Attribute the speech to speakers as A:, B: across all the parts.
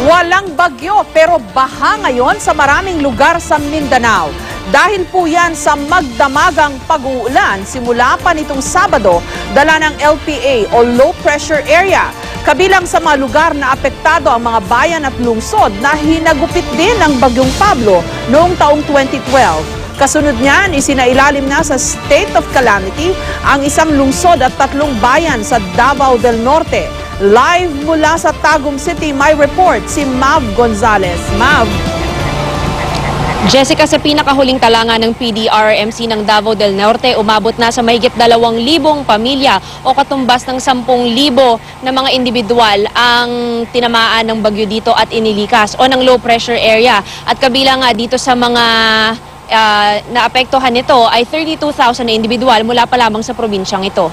A: Walang bagyo pero baha ngayon sa maraming lugar sa Mindanao. Dahil po yan sa magdamagang pag-uulan simula pa nitong Sabado, dala ng LPA o Low Pressure Area. Kabilang sa mga lugar na apektado ang mga bayan at lungsod na hinagupit din ng Bagyong Pablo noong taong 2012. Kasunod niyan, isinailalim na sa state of calamity ang isang lungsod at tatlong bayan sa Davao del Norte. Live mula sa Tagum City, may report si Mav Gonzalez. Mav.
B: Jessica, sa pinakahuling talanga ng PDRMC ng Davao del Norte, umabot na sa mahigit 2,000 pamilya o katumbas ng 10,000 na mga individual ang tinamaan ng bagyo dito at inilikas o ng low pressure area. At kabilang nga dito sa mga ah, naapektuhan nito ay 32,000 na individual mula pa lamang sa probinsyang ito.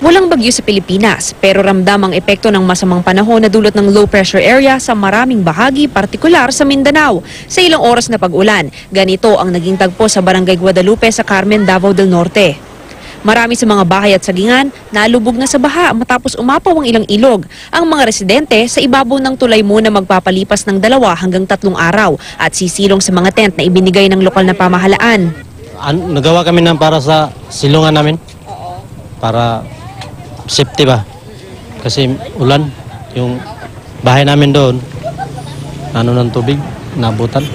B: Walang bagyo sa Pilipinas, pero ramdam ang epekto ng masamang panahon na dulot ng low pressure area sa maraming bahagi, partikular sa Mindanao. Sa ilang oras na pag-ulan, ganito ang naging tagpo sa Barangay Guadalupe sa Carmen, Davao del Norte. Marami sa mga bahay at sagingan nalubog na sa baha matapos umapaw ang ilang ilog. Ang mga residente sa ibabaw ng tulay muna magpapalipas ng dalawa hanggang tatlong araw at sisilong sa mga tent na ibinigay ng lokal na pamahalaan.
C: An- nagawa kami ng para sa silungan namin. Para safety ba? Kasi ulan, yung bahay namin doon, ano ng tubig, nabutan.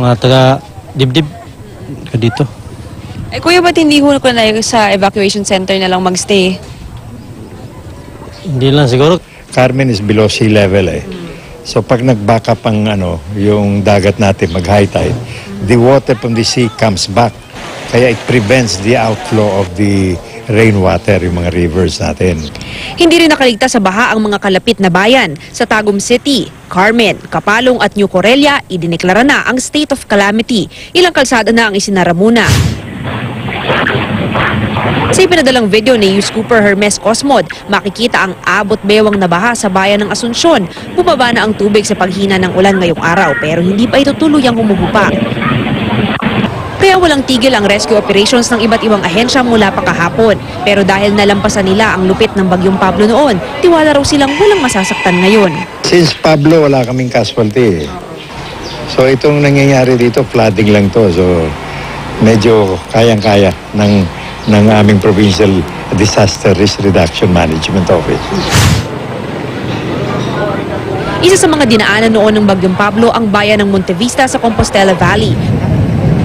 C: Mga taga dibdib ka dito.
B: Eh kuya, ba't hindi ko na sa evacuation center na lang magstay?
C: Hindi lang siguro,
D: Carmen is below sea level eh. So pag nag-back up ang ano, yung dagat natin, mag-high tide, the water from the sea comes back. Kaya it prevents the outflow of the rainwater, yung mga rivers natin.
B: Hindi rin nakaligtas sa baha ang mga kalapit na bayan. Sa Tagum City, Carmen, Kapalong at New Corelia, idineklara na ang state of calamity. Ilang kalsada na ang isinara muna. Sa ipinadalang video ni News Cooper Hermes Cosmod, makikita ang abot bewang na baha sa bayan ng Asunsyon. Bumaba na ang tubig sa paghina ng ulan ngayong araw pero hindi pa ito tuluyang humuhupa. Kaya walang tigil ang rescue operations ng iba't ibang ahensya mula pa kahapon. Pero dahil nalampasan nila ang lupit ng Bagyong Pablo noon, tiwala raw silang walang masasaktan ngayon.
D: Since Pablo, wala kaming casualty eh. So itong nangyayari dito, flooding lang to. So medyo kayang-kaya ng, ng aming Provincial Disaster Risk Reduction Management Office.
B: Isa sa mga dinaanan noon ng Bagyong Pablo ang bayan ng Montevista sa Compostela Valley.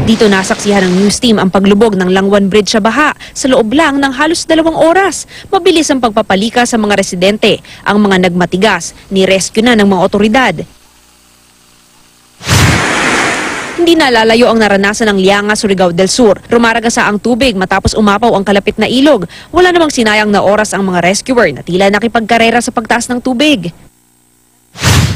B: Dito nasaksihan ng news team ang paglubog ng Langwan Bridge sa baha sa loob lang ng halos dalawang oras. Mabilis ang pagpapalika sa mga residente. Ang mga nagmatigas, ni-rescue na ng mga otoridad. Hindi nalalayo ang naranasan ng Lianga, Surigao del Sur. Rumaragasa ang tubig matapos umapaw ang kalapit na ilog. Wala namang sinayang na oras ang mga rescuer na tila nakipagkarera sa pagtaas ng tubig.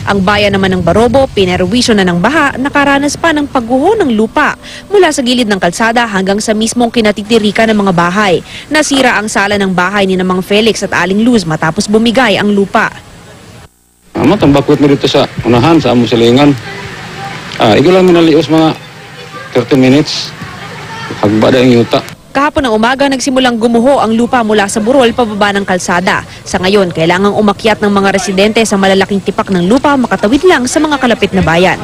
B: Ang bayan naman ng Barobo, pinerwisyo na ng baha, nakaranas pa ng pagguho ng lupa mula sa gilid ng kalsada hanggang sa mismong kinatitirikan ng mga bahay. Nasira ang sala ng bahay ni Namang Felix at Aling Luz matapos bumigay ang lupa.
E: Amat ang bakot mo dito sa unahan sa among silingan. Ah, igo lang minalios mga 30 minutes. Hagbada ang yuta.
B: Kahapon ng umaga nagsimulang gumuho ang lupa mula sa burol pababa ng kalsada. Sa ngayon, kailangang umakyat ng mga residente sa malalaking tipak ng lupa makatawid lang sa mga kalapit na bayan.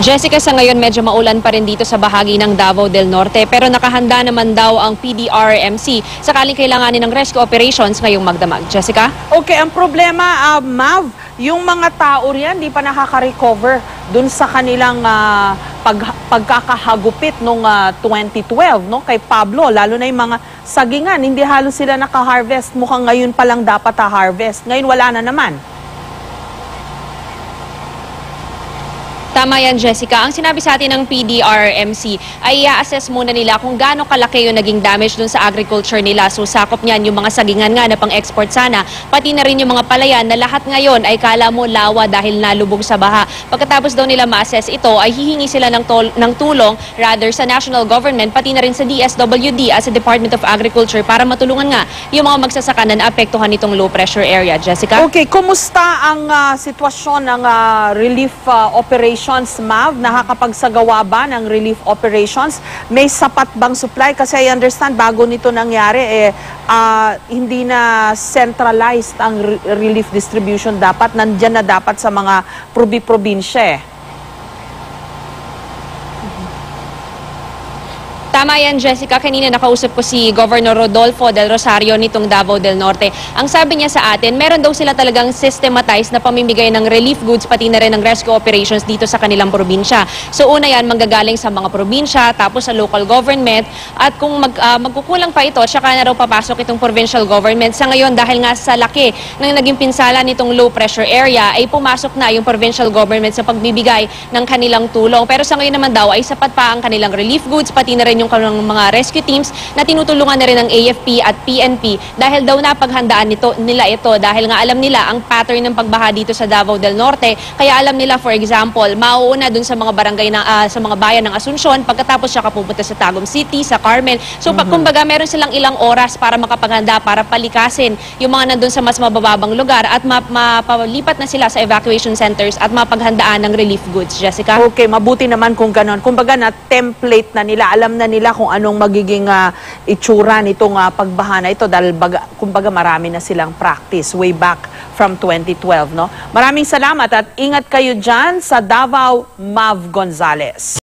B: Jessica, sa ngayon medyo maulan pa rin dito sa bahagi ng Davao del Norte pero nakahanda naman daw ang PDRMC sakaling kailanganin ng rescue operations ngayong magdamag. Jessica?
A: Okay, ang problema, ah, Mav, yung mga tao riyan di pa nakaka-recover dun sa kanilang ah, pag, pagkakahagupit nung ah, 2012 no? Kay Pablo lalo na yung mga sagingan hindi halos sila naka-harvest. Mukhang ngayon pa lang dapat ha-harvest. Ngayon wala na naman
B: Tama yan, Jessica. Ang sinabi sa atin ng PDRMC ay i-assess muna nila kung gaano kalaki yung naging damage dun sa agriculture nila. So sakop niyan yung mga sagingan nga na pang-export sana, pati na rin yung mga palayan na lahat ngayon ay kala mo lawa dahil nalubog sa baha. Pagkatapos daw nila ma-assess ito, ay hihingi sila ng, tol- ng tulong rather sa national government, pati na rin sa DSWD as a Department of Agriculture para matulungan nga yung mga magsasaka na naapektuhan nitong low pressure area. Jessica?
A: Okay, kumusta ang ah, sitwasyon ng ah, relief ah, operation Operations, MAV, nakakapagsagawa ba ng relief operations? May sapat bang supply? Kasi I understand, bago nito nangyari, eh, ah, hindi na centralized ang re- relief distribution dapat. Nandyan na dapat sa mga probi-probinsya eh.
F: Tama yan, Jessica. Kanina nakausap ko si Governor Rodolfo del Rosario nitong Davao del Norte. Ang sabi niya sa atin, meron daw sila talagang systematized na pamimigay ng relief goods pati na rin ng rescue operations dito sa kanilang probinsya. So una yan, manggagaling sa mga probinsya, tapos sa local government, at kung mag, ah, magkukulang pa ito, tsaka na raw papasok itong provincial government. Sa ngayon, dahil nga sa laki ng naging pinsala nitong low pressure area, ay pumasok na yung provincial government sa pagbibigay ng kanilang tulong. Pero sa ngayon naman daw, ay sapat pa ang kanilang relief goods, pati na rin yung kanilang mga rescue teams na tinutulungan na rin ng AFP at PNP dahil daw napaghandaan nito, nila ito dahil nga alam nila ang pattern ng pagbaha dito sa Davao del Norte. Kaya alam nila, for example, mauuna dun sa mga barangay na, ah, sa mga bayan ng Asuncion pagkatapos siya kapupunta sa Tagum City, sa Carmel. So pag kumbaga meron silang ilang oras para makapaghanda, para palikasin yung mga nandun sa mas mabababang lugar at ma- mapalipat na sila sa evacuation centers at mapaghandaan ng relief goods. Jessica?
A: Okay, mabuti naman kung ganon. Kumbaga na template na nila, alam na nila kung anong magiging ah, itsura nitong ah, pagbaha na ito dahil baga, kumbaga marami na silang practice way back from 2012, no? Maraming salamat at ingat kayo dyan sa Davao Mav Gonzales.